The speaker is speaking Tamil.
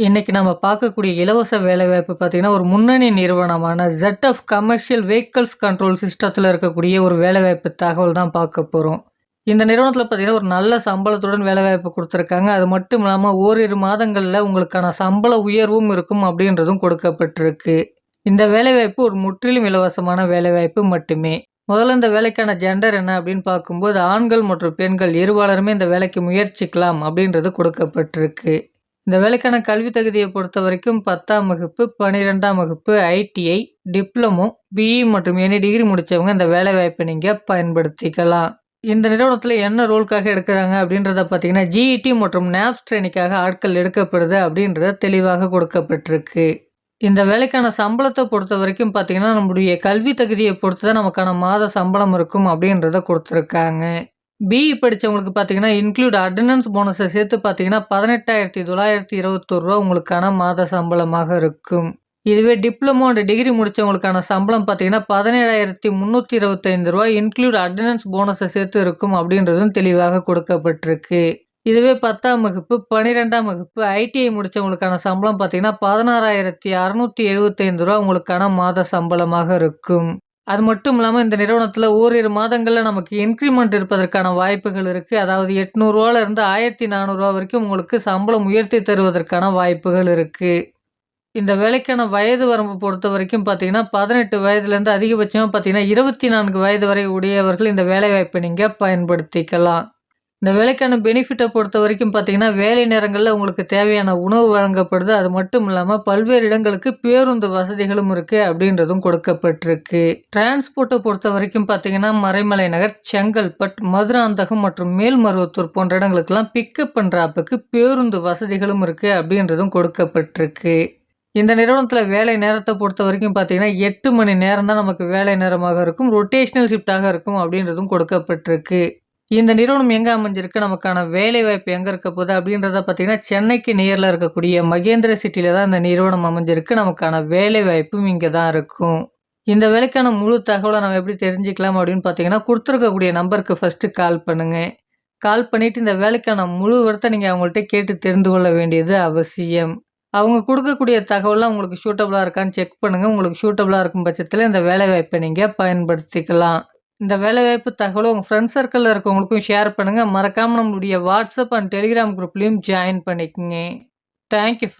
இன்றைக்கி நம்ம பார்க்கக்கூடிய இலவச வேலைவாய்ப்பு பார்த்தீங்கன்னா, ஒரு முன்னணி நிறுவனமான jet of commercial vehicles control சிஸ்டத்தில் இருக்கக்கூடிய ஒரு வேலைவாய்ப்பு தகவல் தான் பார்க்க போகிறோம் இந்த நிறுவனத்தில் பார்த்தீங்கன்னா, ஒரு நல்ல சம்பளத்துடன் வேலைவாய்ப்பு கொடுத்துருக்காங்க அது மட்டும் இல்லாமல் ஓரிரு மாதங்களில் உங்களுக்கான சம்பள உயர்வும் இருக்கும் அப்படின்றதும் கொடுக்கப்பட்டிருக்கு. இந்த வேலைவாய்ப்பு ஒரு முற்றிலும் இலவசமான வேலைவாய்ப்பு மட்டுமே. முதல்ல இந்த வேலைக்கான ஜெண்டர் என்ன அப்படின்னு பார்க்கும்போது, ஆண்கள் மற்றும் பெண்கள் இருவாளருமே இந்த வேலைக்கு முயற்சிக்கலாம் அப்படின்றது கொடுக்கப்பட்டிருக்கு. இந்த வேலைக்கான கல்வி தகுதியை பொறுத்த வரைக்கும் பத்தாம் வகுப்பு, 12ஆம் வகுப்பு, ஐடிஐ, டிப்ளமோ, பிஇ மற்றும் எனி டிகிரி முடித்தவங்க இந்த வேலைவாய்ப்பை நீங்கள் பயன்படுத்திக்கலாம். இந்த நிறுவனத்தில் என்ன ரோலுக்காக எடுக்கிறாங்க அப்படின்றத பார்த்தீங்கன்னா, ஜிஇடி மற்றும் நேப்ஸ் ட்ரெயினிக்காக ஆட்கள் எடுக்கப்படுது அப்படின்றத தெளிவாக கொடுக்கப்பட்டிருக்கு. இந்த வேலைக்கான சம்பளத்தை பொறுத்த வரைக்கும் பார்த்தீங்கன்னா, நம்முடைய கல்வி தகுதியை பொறுத்து தான் நமக்கான மாத சம்பளம் இருக்கும் அப்படின்றத கொடுத்துருக்காங்க பிஇ படிச்சவங்களுக்கு பார்த்தீங்கன்னா, இன்க்ளூட் அட்டண்டன்ஸ் போனஸை சேர்த்து பார்த்தீங்கன்னா, பதினெட்டாயிரத்தி தொள்ளாயிரத்தி இருபத்தொருவா உங்களுக்கான மாத சம்பளமாக இருக்கும். இதுவே டிப்ளமோ அண்ட் டிகிரி முடித்தவங்களுக்கான சம்பளம் பார்த்தீங்கன்னா, பதினேழாயிரத்தி முந்நூற்றி இருபத்தைந்து ரூபா இன்க்ளூட் அட்டண்டன்ஸ் போனஸை சேர்த்து இருக்கும் அப்படின்றதும் தெளிவாக கொடுக்கப்பட்டிருக்கு. இதுவே 10ஆம் வகுப்பு, 12ஆம் வகுப்பு, ஐடிஐ முடிச்சவங்களுக்கான சம்பளம் பார்த்தீங்கன்னா, பதினாறாயிரத்தி அறநூற்றி எழுபத்தைந்து ரூபா உங்களுக்கான மாத சம்பளமாக இருக்கும். அது மட்டும் இல்லாமல் இந்த நிறுவனத்தில் ஓரிரு மாதங்களில் நமக்கு இன்க்ரிமெண்ட் இருப்பதற்கான வாய்ப்புகள் இருக்குது அதாவது ரூ. 800 இருந்து ரூ. 1,400 வரைக்கும் உங்களுக்கு சம்பளம் உயர்த்தி தருவதற்கான வாய்ப்புகள் இருக்குது இந்த வேலைக்கான வயது வரம்பு பொறுத்த வரைக்கும் பார்த்தீங்கன்னா, 18 வயதிலிருந்து அதிகபட்சமாக பார்த்தீங்கன்னா, 24 வயது வரை உடையவர்கள் இந்த வேலைவாய்ப்பை நீங்கள் பயன்படுத்திக்கலாம். இந்த வேலைக்கான பெனிஃபிட்டை பொறுத்த வரைக்கும் பார்த்தீங்கன்னா, வேலை நேரங்களில் உங்களுக்கு தேவையான உணவு வழங்கப்படுது. அது மட்டும் இல்லாமல் பல்வேறு இடங்களுக்கு பேருந்து வசதிகளும் இருக்குது அப்படின்றதும் கொடுக்கப்பட்டிருக்கு. ட்ரான்ஸ்போர்ட்டை பொறுத்த வரைக்கும் பார்த்தீங்கன்னா, மறைமலை நகர், செங்கல்பட், மதுராந்தகம் மற்றும் மேல்மருவத்தூர் போன்ற இடங்களுக்கெல்லாம் பிக்கப் பண்ணுற ஆப்புக்கு பேருந்து வசதிகளும் இருக்குது அப்படின்றதும் கொடுக்கப்பட்டிருக்கு. இந்த நிறுவனத்தில் வேலை நேரத்தை பொறுத்த வரைக்கும் பார்த்தீங்கன்னா, எட்டு மணி நேரம் தான் நமக்கு வேலை நேரமாக இருக்கும். ரொட்டேஷனல் ஷிஃப்ட்டாக இருக்கும் அப்படின்றதும் கொடுக்கப்பட்டிருக்கு. இந்த நிறுவனம் எங்கே அமைஞ்சிருக்கு, நமக்கான வேலைவாய்ப்பு எங்கே இருக்க போகுது அப்படின்றத பார்த்தீங்கன்னா, சென்னைக்கு நேரில் இருக்கக்கூடிய மகேந்திர சிட்டியில் தான் இந்த நிறுவனம் அமைஞ்சிருக்கு. நமக்கான வேலைவாய்ப்பும் இங்கே தான் இருக்கும். இந்த வேலைக்கான முழு தகவலை நம்ம எப்படி தெரிஞ்சுக்கலாம் அப்படின்னு பார்த்தீங்கன்னா, கொடுத்துருக்கக்கூடிய நம்பருக்கு ஃபஸ்ட்டு கால் பண்ணுங்கள் கால் பண்ணிவிட்டு இந்த வேலைக்கான முழு விவரத்த நீங்கள் அவங்கள்ட்ட கேட்டு தெரிந்து கொள்ள வேண்டியது அவசியம். அவங்க கொடுக்கக்கூடிய தகவலாம் உங்களுக்கு சூட்டபுளாக இருக்கான்னு செக் பண்ணுங்கள் உங்களுக்கு சூட்டபுளாக இருக்கும் பட்சத்தில் இந்த வேலைவாய்ப்பை நீங்கள் பயன்படுத்திக்கலாம். இந்த வேலைவாய்ப்பு தகவலும் உங்கள் ஃப்ரெண்ட்ஸ் சர்க்கிளில் இருக்கவங்களுக்கும் ஷேர் பண்ணுங்கள் மறக்காமல் நம்மளுடைய வாட்ஸ்அப் அண்ட் டெலிகிராம் குரூப்லேயும் ஜாயின் பண்ணிக்கோங்க. Thank you